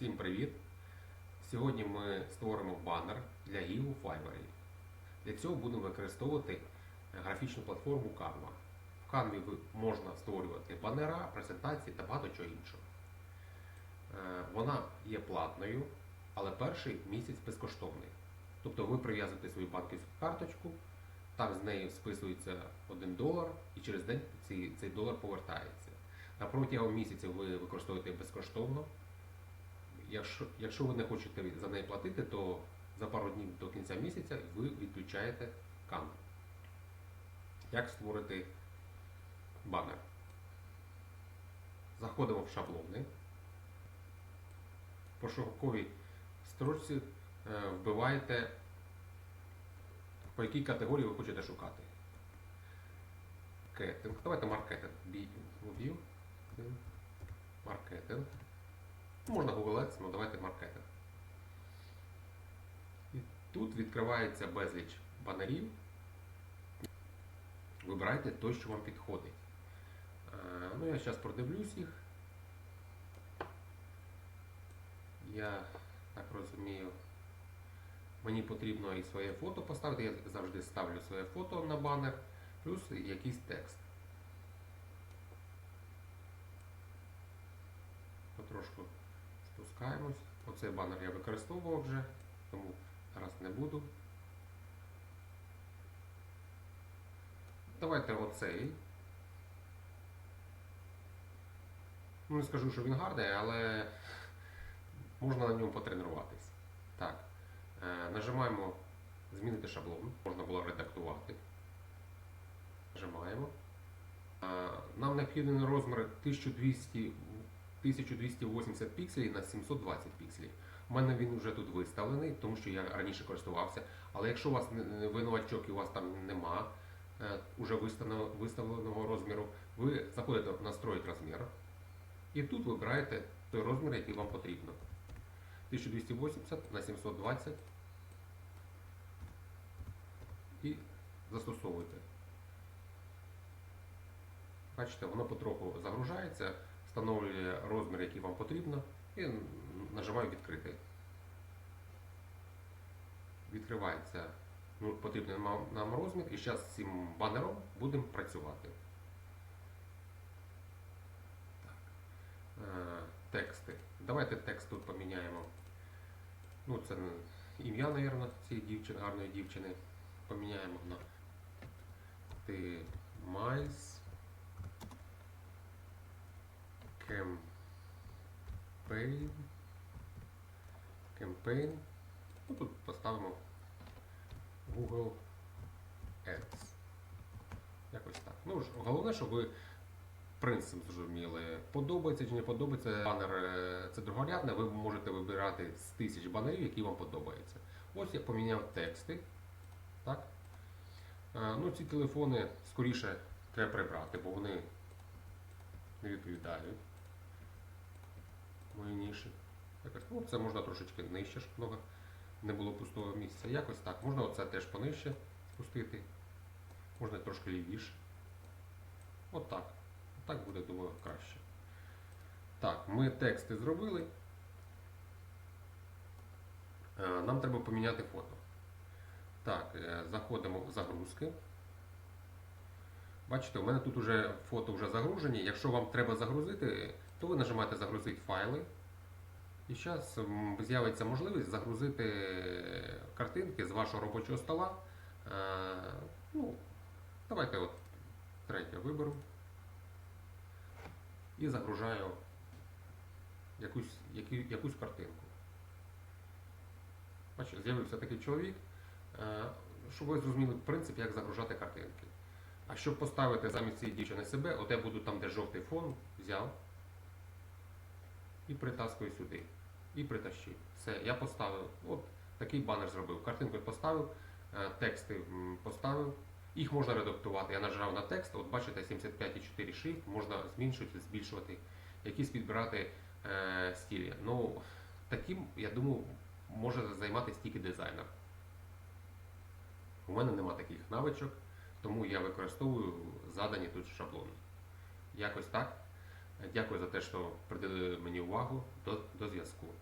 Всім привіт! Сьогодні ми створимо банер для Гів у Fiverr. Для цього будемо використовувати графічну платформу Canva. В Canva можна створювати банера, презентації та багато чого іншого. Е, Вона є платною, але перший місяць безкоштовний. Тобто ви прив'язуєте свою банківську карточку, там з нею списується 1 долар, і через день цей долар повертається. На протягом місяця ви використовуєте безкоштовно. Якщо, якщо ви не хочете за неї платити, то за пару днів до кінця місяця ви відключаєте Canva. Як створити банер? Заходимо в шаблони. В пошуковій строчці е, вбиваєте, по якій категорії ви хочете шукати. Маркетинг. Давайте маркетинг. Маркетинг. Ну, Можна Google Ads, але давайте маркетинг. І тут відкривається безліч банерів. Вибирайте той, що вам підходить. Е, Ну, я зараз продивлюсь їх. Я так розумію, мені потрібно і своє фото поставити. Я завжди ставлю своє фото на банер, плюс якийсь текст. Потрошку спускаємось. Оцей банер я використовував вже, тому зараз не буду. Давайте оцей. Ну, не скажу, що він гарний, але можна на ньому потренуватись. Так. Е, нажимаємо змінити шаблон. Можна було редактувати. Нажимаємо. Е, нам необхідний розмір 1200 1280 пікселів на 720 пікселів. У мене він вже тут виставлений, тому що я раніше користувався. Але якщо у вас ви новачок і у вас там нема е, уже виставленого розміру, ви заходите в настроїть розмір і тут вибираєте той розмір, який вам потрібно. 1280 на 720 і застосовуйте. Бачите, воно потроху загружається, встановлює розмір, який вам потрібно, і нажимаю відкрити. Відкривається ну, потрібний нам розмір, і зараз з цим банером будемо працювати. Так. Е, тексти. Давайте текст тут поміняємо. Ну, це ім'я, мабуть, цієї дівчини, гарної дівчини. Поміняємо на ти майс campaign campaign ну тут поставимо Google Ads. Якось так. Ну головне щоб ви принцип зрозуміли подобається чи не подобається банер е, це другорядне ви можете вибирати з тисяч банерів які вам подобаються. Ось я поміняв тексти так? Е, ну ці телефони скоріше треба прибрати бо вони не відповідають мої ніші. Якось, ну, це можна трошечки нижче, щоб много не було пустого місця. Якось так. Можна оце теж понижче спустити. Можна трошки лівіше. От так. Так буде, думаю, краще. Так, ми тексти зробили. Е, Нам треба поміняти фото. Так, е, заходимо в загрузки. Бачите, у мене тут вже фото вже загружені. Якщо вам треба загрузити, то ви нажимаєте загрузити файли. І зараз з'явиться можливість загрузити картинки з вашого робочого стола. Е, Ну, давайте от третє виберу. І загружаю якусь, яку, якусь картинку. Бачите, з'явився такий чоловік, е, щоб ви зрозуміли принцип, як загружати картинки. А щоб поставити замість цієї дівчини себе, от я буду там, де жовтий фон, взяв і притаскую сюди. І притащив. Все, я поставив. От такий банер зробив. Картинку поставив, е, тексти поставив. Їх можна редактувати. Я нажав на текст, от бачите, 75,4 шрифт, можна зменшувати, збільшувати, якісь підбирати е, стилі. Ну, таким, я думаю, може займатися тільки дизайнер. У мене нема таких навичок, тому я використовую задані тут шаблони. Якось так. Дякую за те, що приділили мені увагу. До, до зв'язку.